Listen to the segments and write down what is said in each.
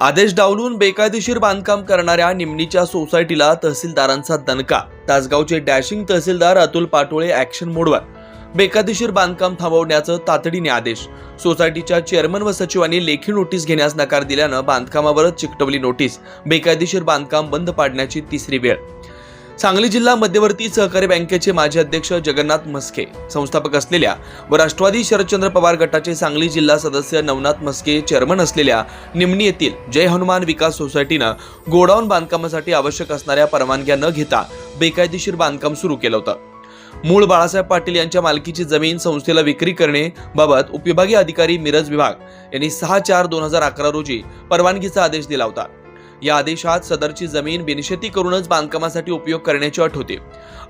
आदेश डावलून बेकायदेशीर बांधकाम करणाऱ्या निमणीच्या सोसायटीला तहसीलदारांचा दणका तासगावचे डॅशिंग तहसीलदार अतुल पाटोळे ऍक्शन मोडवर बेकायदेशीर बांधकाम थांबवण्याचं तातडीने आदेश. सोसायटीच्या चेअरमन व सचिवांनी लेखी नोटीस घेण्यास नकार दिल्यानं बांधकामावरच चिकटवली नोटीस बेकायदेशीर बांधकाम बंद पाडण्याची तिसरी वेळ. सांगली जिल्हा मध्यवर्ती सहकारी बँकेचे माजी अध्यक्ष जगन्नाथ मस्के संस्थापक असलेल्या व राष्ट्रवादी शरदचंद्र पवार गटाचे सांगली जिल्हा सदस्य नवनाथ मस्के चेअरमन असलेल्या निमणी येथील जय हनुमान विकास सोसायटीनं गोडाऊन बांधकामासाठी आवश्यक असणाऱ्या परवानग्या न घेता बेकायदेशीर बांधकाम सुरू केलं होतं. मूळ बाळासाहेब पाटील यांच्या मालकीची जमीन संस्थेला विक्री करणे बाबत उपविभागीय अधिकारी मिरज विभाग यांनी सहा चार दोन हजार अकरा रोजी परवानगीचा आदेश दिला होता. या आदेशात सदरची जमीन बिनशेती करूनच बांधकामासाठी उपयोग करण्याची अट होती.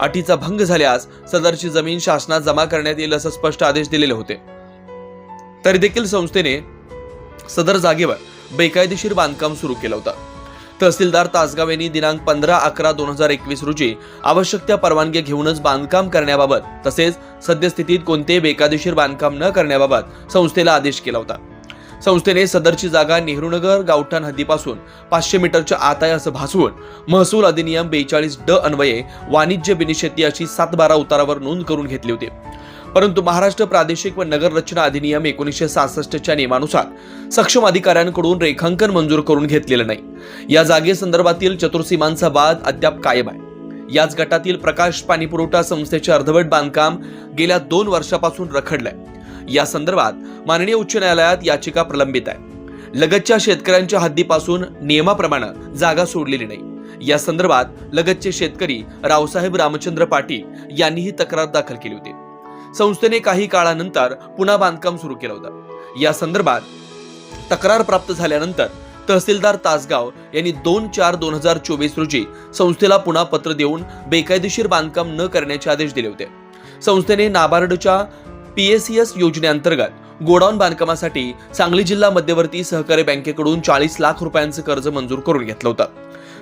अटीचा भंग झाल्यास सदरची जमीन शासनात जमा करण्यात येईल असं स्पष्ट आदेश दिलेले होते. तरी देखील संस्थेने सदर जागेवर बेकायदेशीर बांधकाम सुरू केलं होतं. तहसीलदार तासगाव यांनी दिनांक पंधरा अकरा दोन हजार एकवीस रोजी आवश्यक त्या परवानगी घेऊनच बांधकाम करण्याबाबत तसेच सद्यस्थितीत कोणतेही बेकायदेशीर बांधकाम न करण्याबाबत संस्थेला आदेश केला होता. संस्थेने सदरची जागा नेहरूनगर गावठाण हद्दीपासून पाचशे मीटरच्या आत आहे असं भासवून महसूल अधिनियम बेचाळीस ड अन्वये वाणिज्य बिनशेती अशी सात बारा उतारावर नोंद करून घेतली होती. परंतु महाराष्ट्र प्रादेशिक व नगर रचना अधिनियम एकोणीसशे सहासष्टच्या नियमानुसार सक्षम अधिकाऱ्यांकडून रेखांकन मंजूर करून घेतलेलं नाही. या जागेसंदर्भातील चतुर्सीमांचा वाद अद्याप कायम आहे. याच गटातील प्रकाश पाणीपुरवठा संस्थेचे अर्धवट बांधकाम गेल्या दोन वर्षापासून रखडलंय. या संदर्भात माननीय उच्च न्यायालयात याचिका प्रलंबित आहे. लगतच्या शेतकऱ्यांच्या हद्दीपासून नियमाप्रमाणे जागा सोडलेली नाही. या संदर्भात लगतचे शेतकरी रावसाहेब रामचंद्र पाटील यांनीही तक्रार दाखल केली होती. संस्थेने काही काळानंतर पुन्हा बांधकाम सुरू केलं होतं. या संदर्भात तक्रार प्राप्त झाल्यानंतर तहसीलदार तासगाव यांनी दोन चार दोन हजार चोवीस रोजी संस्थेला पुन्हा पत्र देऊन बेकायदेशीर बांधकाम न करण्याचे आदेश दिले होते. संस्थेने नाबार्डच्या पीएसीएस योजनेअंतर्गत गोडाऊन बांधकामासाठी सांगली जिल्हा मध्यवर्ती सहकारी बँकेकडून चाळीस लाख रुपयांचं कर्ज मंजूर करून घेतलं होतं.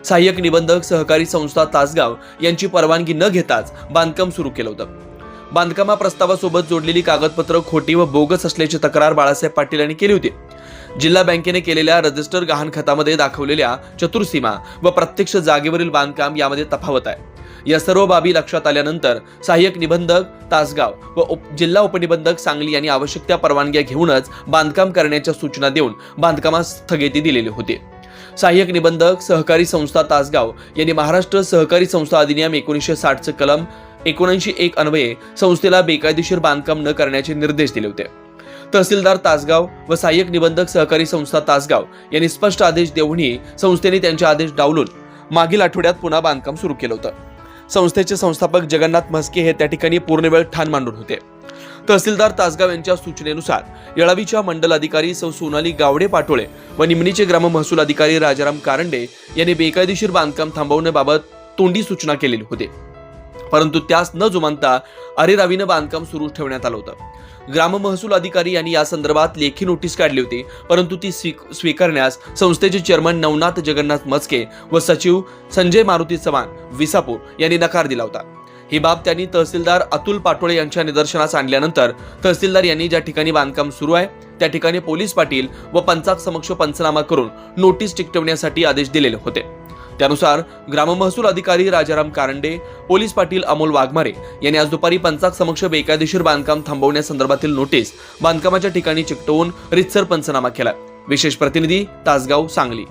सहाय्यक निबंधक सहकारी संस्था तासगाव यांची परवानगी न घेताच बांधकाम सुरू केलं होतं. बांधकामा प्रस्तावासोबत जोडलेली कागदपत्र खोटी व बोगस असल्याची तक्रार बाळासाहेब पाटील यांनी केली होती. जिल्हा बँकेने केलेल्या रजिस्टर गहाणखतामध्ये दाखवलेल्या चतुर्सीमा व प्रत्यक्ष जागेवरील बांधकाम यामध्ये तफावत आहे. या सर्व बाबी लक्षात आल्यानंतर सहाय्यक निबंधक तासगाव व उप जिल्हा उपनिबंधक सांगली यांनी आवश्यक त्या परवानग्या घेऊनच बांधकाम करण्याच्या सूचना देऊन बांधकामास स्थगिती दिलेली होती. सहाय्यक निबंधक सहकारी संस्था तासगाव यांनी महाराष्ट्र सहकारी संस्था अधिनियम एकोणीसशे साठचं कलम एकोणऐंशी एक अन्वये संस्थेला बेकायदेशीर बांधकाम न करण्याचे निर्देश दिले होते. तहसीलदार तासगाव व सहाय्यक निबंधक सहकारी संस्था तासगाव यांनी स्पष्ट आदेश देऊनही संस्थेने त्यांचे आदेश डावलून मागील आठवड्यात पुन्हा बांधकाम सुरू केलं होतं. संस्थेचे संस्थापक जगन्नाथ म्हस्के हे त्या ठिकाणी पूर्णवेळ ठाण मांडून होते. तहसीलदार तासगाव यांच्या सूचनेनुसार येळावीच्या मंडल अधिकारी सौ सोनाली गावडे पाटोळे व निमणीचे ग्राम महसूल अधिकारी राजाराम कारंडे यांनी बेकायदेशीर बांधकाम थांबवण्याबाबत तोंडी सूचना केलेली होती. परंतु त्यास न जुमानता अरेरावीनं बांधकाम सुरू ठेवण्यात आलं होतं. ग्राम महसूल अधिकारी यांनी या संदर्भात लेखी नोटीस काढली होती परंतु ती स्वी स्वीकारण्यास संस्थेचे चेअरमन नवनाथ जगन्नाथ मस्के व सचिव संजय मारुती चव्हाण विसापूर यांनी नकार दिला होता. ही बाब त्यांनी तहसीलदार अतुल पाटोळे यांच्या निदर्शनास आणल्यानंतर तहसीलदार यांनी ज्या ठिकाणी बांधकाम सुरू आहे त्या ठिकाणी पोलीस पाटील व पंचाक समक्ष पंचनामा करून नोटीस टिकटवण्यासाठी आदेश दिलेले होते. त्यानुसार ग्राममहसूल अधिकारी राजाराम कारंडे पोलीस पाटील अमोल वाघमारे यांनी आज दुपारी पंचाक समक्ष बेकायदेशीर बांधकाम थांबवण्यासंदर्भातील नोटीस बांधकामाच्या ठिकाणी चिकटवून रितसर पंचनामा केला. विशेष प्रतिनिधी तासगाव सांगली.